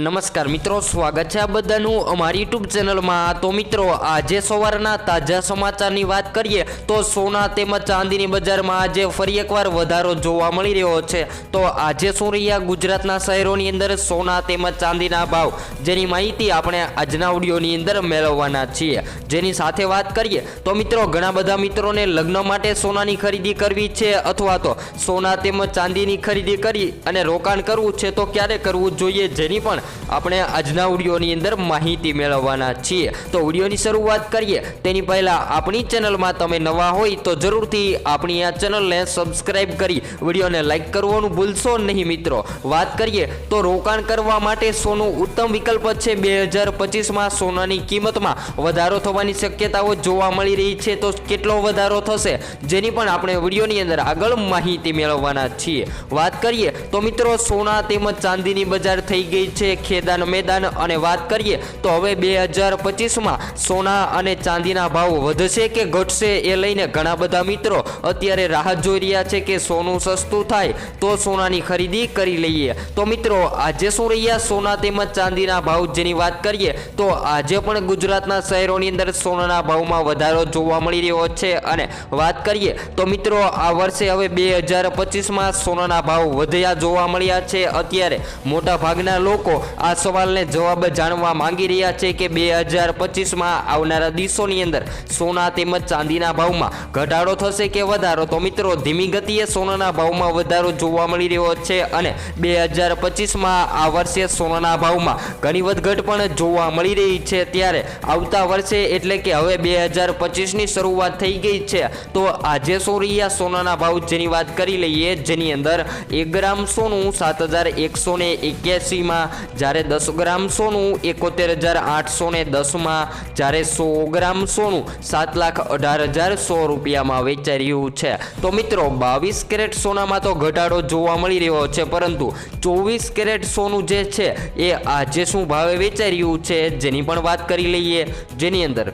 નમસ્કાર મિત્રો, સ્વાગત છે આ બધાનું અમારી યુટ્યુબ ચેનલમાં તો મિત્રો, આજે સવારના તાજા સમાચારની વાત કરીએ તો સોના તેમજ ચાંદીની બજારમાં આજે ફરી એકવાર વધારો જોવા મળી રહ્યો છે. તો આજે શું રહ્યા ગુજરાતના શહેરોની અંદર સોના તેમજ ચાંદીના ભાવ? જેની માહિતી આપણે આજના ઓડિયોની અંદર મેળવવાના છીએ. જેની સાથે વાત કરીએ તો મિત્રો, ઘણા બધા મિત્રોને લગ્ન માટે સોનાની ખરીદી કરવી છે અથવા તો સોના તેમજ ચાંદીની ખરીદી કરી અને રોકાણ કરવું છે તો ક્યારે કરવું જોઈએ જેની પણ આપણે આજના વિડીયોની અંદર માહિતી મેળવવાના છીએ. તો વિડીયોની શરૂઆત કરીએ. તેની પહેલાં આપણી ચેનલમાં તમે નવા હોય તો જરૂરથી આપણી આ ચેનલને સબસ્ક્રાઈબ કરી વિડીયોને લાઈક કરવાનું ભૂલશો નહીં મિત્રો. વાત કરીએ તો રોકાણ કરવા માટે સોનું ઉત્તમ વિકલ્પ છે. બે હજાર પચીસમાં સોનાની કિંમતમાં વધારો થવાની શક્યતાઓ જોવા મળી રહી છે. તો કેટલો વધારો થશે? જેની પણ આપણે વિડીયોની અંદર આગળ માહિતી મેળવવાના છીએ. વાત કરીએ તો મિત્રો સોના તેમજ ચાંદીની બજાર થઈ ગઈ છે. ખેદાન મેદાન અને વાત કરીએ તો હવે બે હજાર પચીસમાં સોના અને ચાંદીના ભાવ વધશે કે ઘટશે એ લઈને ઘણા બધા મિત્રો અત્યારે રાહ જોઈ રહ્યા છે કે સોનું સસ્તું થાય તો સોનાની ખરીદી કરી લઈએ. તો મિત્રો, આજે શું રહ્યા સોના તેમજ ચાંદીના ભાવ જેની વાત કરીએ તો આજે પણ ગુજરાતના શહેરોની અંદર સોનાના ભાવમાં વધારો જોવા મળી રહ્યો છે અને વાત કરીએ તો મિત્રો, આ વર્ષે હવે બે હજાર પચીસમાં સોનાના ભાવ વધ્યા જોવા મળ્યા છે. અત્યારે મોટા ભાગના લોકો આ સવાલને જવાબ જાણવા માંગી રહ્યા છે કે બે હજાર પચીસમાં આવનારા દિવસોની અંદર સોના તેમજ ચાંદીના ભાવમાં ઘટાડો થશે કે વધારો? તો મિત્રો, ધીમી ગતિએ સોનાના ભાવમાં વધારો જોવા મળી રહ્યો છે અને બે હજાર પચીસમાં આ વર્ષે સોનાના ભાવમાં ઘણી વધઘટ પણ જોવા મળી રહી છે. ત્યારે આવતા વર્ષે એટલે કે હવે બે હજાર પચીસની શરૂઆત થઈ ગઈ છે. તો આજે સોરિયા સોનાના ભાવ? જેની વાત કરી લઈએ, જેની અંદર એક ગ્રામ સોનું સાત હજાર એકસો ને એક્યાસીમાં જ્યારે દસ ગ્રામ સોનું, એકોતેર હજાર આઠસો ને દસમાં જ્યારે સો ગ્રામ સોનું, સાત લાખ અઢાર હજાર સો રૂપિયામાં વેચાઈ રહ્યું છે. તો મિત્રો, બાવીસ કેરેટ સોનામાં તો ઘટાડો જોવા મળી રહ્યો છે, પરંતુ ચોવીસ કેરેટ સોનું જે છે, એ આજે શું ભાવે વેચાઈ રહ્યું છે, જેની પણ વાત કરી લઈએ. જેની અંદર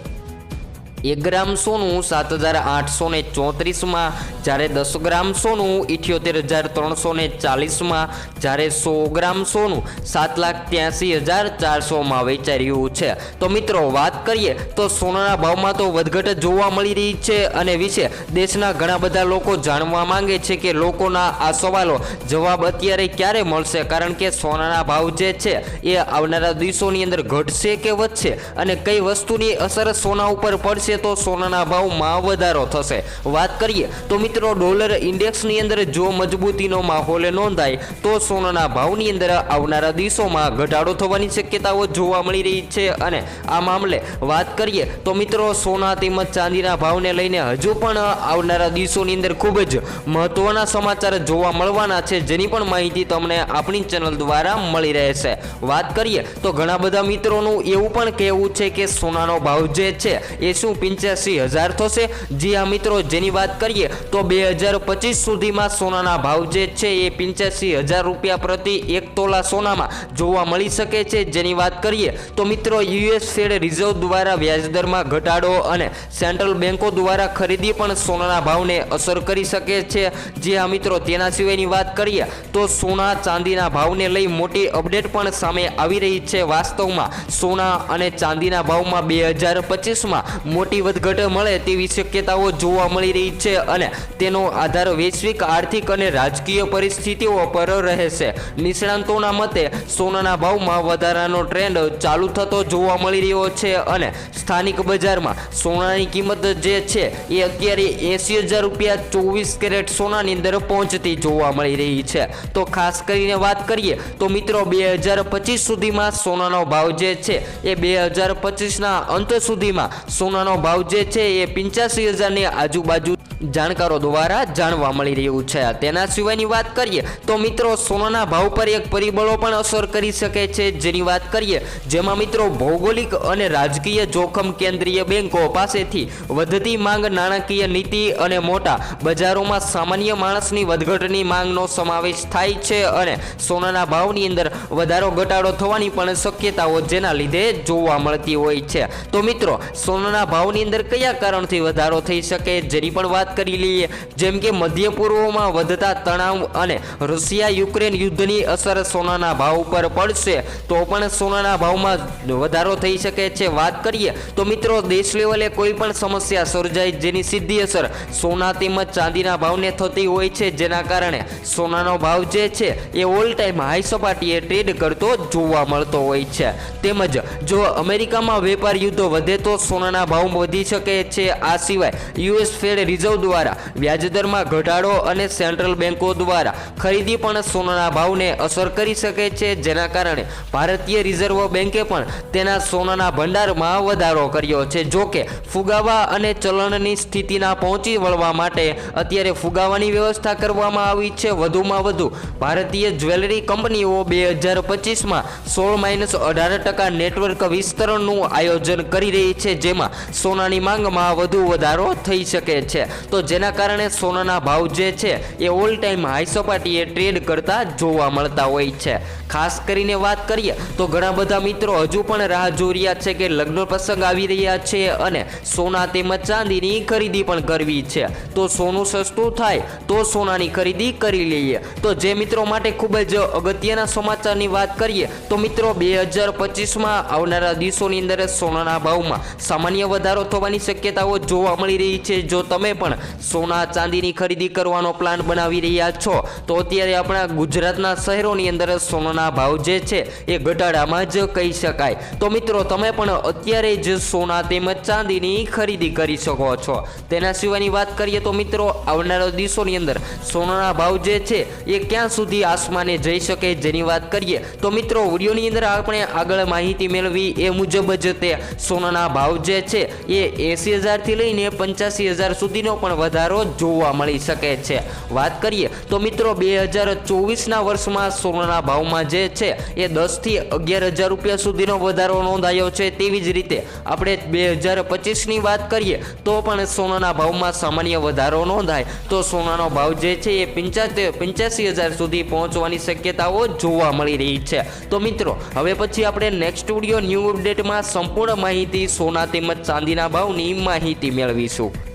એક ગ્રામ સોનું સાત હજાર આઠસો ને ચોત્રીસમાં જ્યારે દસ ગ્રામ સોનું ઇઠ્યોતેર હજાર ત્રણસો ને ચાલીસમાં જ્યારે સો ગ્રામ સોનું સાત લાખ ત્યાંસી હજાર ચારસોમાં વેચાઈ છે. તો મિત્રો, વાત કરીએ તો સોનાના ભાવમાં તો વધઘટ જોવા મળી રહી છે અને વિશે દેશના ઘણા બધા લોકો જાણવા માંગે છે કે લોકોના આ સવાલો જવાબ અત્યારે ક્યારે મળશે? કારણ કે સોનાના ભાવ જે છે એ આવનારા દિવસોની અંદર ઘટશે કે વધશે? અને કઈ વસ્તુની અસર સોના ઉપર પડશે તો સોનાના ભાવમાં વધારો થશે. વાત કરીએ તો મિત્રો, ડોલર ઇન્ડેક્સની અંદર જો મજબૂતીનો માહોલ નોંધાય, તો સોનાના ભાવની અંદર આવનારા દિવસોમાં ઘટાડો થવાની શક્યતાઓ જોવા મળી રહી છે. અને આ મામલે વાત કરીએ તો મિત્રો, સોના તેમજ ચાંદીના ભાવને લઈને હજુ પણ આવનારા દિવસોની અંદર ખૂબ જ મહત્વના સમાચાર જોવા મળવાના છે, જેની પણ માહિતી તમને આપણી ચેનલ દ્વારા મળી રહેશે. વાત કરીએ તો ઘણા બધા મિત્રોનું એવું પણ કહેવું છે કે સોનાનો ભાવ જે છે, એ શું પંચ્યાસી હજાર થશે. જી આ મિત્રો, જેની વાત કરીએ તો બે હજાર પચીસ સુધીમાં સોનાના ભાવ જે છે એ પંચ્યાસી હજાર રૂપિયા પ્રતિ એક તોલા સોનામાં જોવા મળી શકે છે. જેની વાત કરીએ તો મિત્રો, યુએસ ફેડ રિઝર્વ દ્વારા વ્યાજદરમાં ઘટાડો અને સેન્ટ્રલ બેન્કો દ્વારા ખરીદી પણ સોનાના ભાવને અસર કરી શકે છે. જે આ મિત્રો, તેના સિવાયની વાત કરીએ તો સોના ચાંદીના ભાવને લઈ મોટી અપડેટ પણ સામે આવી રહી છે. વાસ્તવમાં સોના અને ચાંદીના ભાવમાં બે હજાર પચીસમાં વધઘટ મળે તેવી શક્યતાઓ જોવા મળી રહી છે અને તેનો આધાર વૈશ્વિક, આર્થિક અને રાજકીય પરિસ્થિતિઓ પર રહેશે. નિષ્ણાંતોના મતે, સોનાના ભાવમાં વધારાનો ટ્રેન્ડ ચાલુ થતો જોવા મળી રહ્યો છે અને સ્થાનિક બજારમાં સોનાની કિંમત જે છે એ અત્યારે એંસી હજાર રૂપિયા ચોવીસ કેરેટ સોનાની અંદર પહોંચતી જોવા મળી રહી છે. તો ખાસ કરીને વાત કરીએ, તો મિત્રો બે હજાર પચીસ સુધીમાં સોનાનો ભાવ જે છે એ બે હજાર પચીસના અંત સુધીમાં સોનાનો ભાવ જે છે એ પંચ્યાસી હજારની આજુબાજુ જાણકારો દ્વારા જાણવા મળી રહ્યું છે. તેના સિવાયની વાત કરીએ તો મિત્રો, સોનાના ભાવ પર એક પરિબળો પણ અસર કરી શકે છે. જેની વાત કરીએ, જેમાં મિત્રો ભૌગોલિક અને રાજકીય જોખમ કેન્દ્રીય બેન્કો પાસેથી વધતી માંગ નાણાકીય નીતિ અને મોટા બજારોમાં સામાન્ય માણસની વધઘટની માંગનો સમાવેશ થાય છે અને સોનાના ભાવની અંદર વધારો ઘટાડો થવાની પણ શક્યતાઓ જેના લીધે જોવા મળતી હોય છે. તો મિત્રો, સોનાના ભાવની અંદર કયા કારણથી વધારો થઈ શકે? જેની પણ વાત વાત કરી લઈએ. જેમ કે મધ્ય પૂર્વમાં વધતા તણાવ અને રશિયા યુક્રેન યુદ્ધની અસર સોનાના ભાવ ઉપર પડશે, તો પણ સોનાના ભાવમાં વધારો થઈ શકે છે. વાત કરીએ, તો મિત્રો, દેશ લેવલે કોઈ પણ સમસ્યા સર્જાય જેની સીધી અસર સોના તેમજ ચાંદીના ભાવને થતી હોય છે. જેના કારણે સોનાનો ભાવ જે છે, એ ઓલ ટાઈમ હાઈ સપાટીએ ટ્રેડ કરતો જોવા મળતો હોય છે. તેમજ, જો અમેરિકામાં વેપાર યુદ્ધો વધે તો સોનાના ભાવ વધી શકે છે. આ સિવાય યુએસ ફેડ રિઝર્વ દ્વારા, વ્યાજદરમાં ઘટાડો અને સેન્ટ્રલ બેન્કો દ્વારા ખરીદી પણ સોનાના ભાવને અસર કરી શકે છે, જેના કારણે ભારતીય રિઝર્વ બેન્કે પણ તેના સોનાના ભંડારમાં વધારો કર્યો છે. જો કે, ફુગાવા અને ચલણની સ્થિતિના પહોંચી વળવા માટે અત્યારે ફુગાવાની વ્યવસ્થા કરવામાં આવી છે. વધુમાં વધુ, ભારતીય જ્વેલરી કંપનીઓ બે હજાર પચીસમાં સોળ માઇનસ અઢાર ટકા નેટવર્ક વિસ્તરણનું આયોજન કરી રહી છે, જેમાં સોનાની માંગમાં વધુ વધારો થઈ શકે છે. તો જેના કારણે સોનાના ભાવ જે છે એ ઓલ ટાઈમ હાઈ સપાટીએ ટ્રેડ કરતા જોવા મળતા હોય છે. ખાસ કરીને વાત કરીએ તો ઘણા બધા મિત્રો હજુ પણ રાહ જોઈ રહ્યા છે કે લગ્ન પ્રસંગ આવી રહ્યા છે અને સોના તેમજ ચાંદીની ખરીદી પણ કરવી છે. તો સોનું સસ્તું થાય તો સોનાની ખરીદી કરી લઈએ. તો જે મિત્રો માટે ખૂબ જ અગત્યના સમાચારની વાત કરીએ તો મિત્રો બે હજાર પચીસમાં આવનારા દિવસોની અંદર સોનાના ભાવમાં સામાન્ય વધારો થવાની શક્યતાઓ જોવા મળી રહી છે. જો તમે પણ સોના ચાંદીની ખરીદી કરવાનો પ્લાન બનાવી રહ્યા છો. તો અત્યારે આપણા ગુજરાતના શહેરોની અંદર સોનાના ભાવ જે છે એ ઘટાડામાં જ કહી શકાય. તો મિત્રો, તમે પણ અત્યારે જ સોના તેમજ ચાંદીની ખરીદી કરી શકો છો. તેના સિવાયની વાત કરીએ તો મિત્રો, આવનારા દિવસોની અંદર સોનાના ભાવ જે છે એ ક્યાં સુધી આસમાને જઈ શકે જેની વાત કરીએ તો મિત્રો, વિડીયોની અંદર આપણે આગળ માહિતી મેળવી એ મુજબ જ તે સોનાના ભાવ જે છે એ એંસી હજારથી લઈને પંચ્યાસી હજાર સુધીનો પણ વધારો જોવા મળી શકે છે. વાત કરીએ તો મિત્રો બે હજાર ચોવીસના વર્ષમાં સોનાના ભાવમાં જે છે એ દસથી અગિયાર હજાર રૂપિયા સુધીનો વધારો નોંધાયો છે તેવી જ રીતે આપણે બે હજાર પચીસની વાત કરીએ તો પણ સોનાના ભાવમાં સામાન્ય વધારો નોંધાય. તો સોનાનો ભાવ જે છે એ પંચાસી પંચ્યાસી હજાર સુધી પહોંચવાની શક્યતાઓ જોવા મળી રહી છે. તો મિત્રો, હવે પછી આપણે નેક્સ્ટ વીડિયો ન્યૂ અપડેટમાં સંપૂર્ણ માહિતી સોના તેમજ ચાંદીના ભાવની માહિતી મેળવીશું.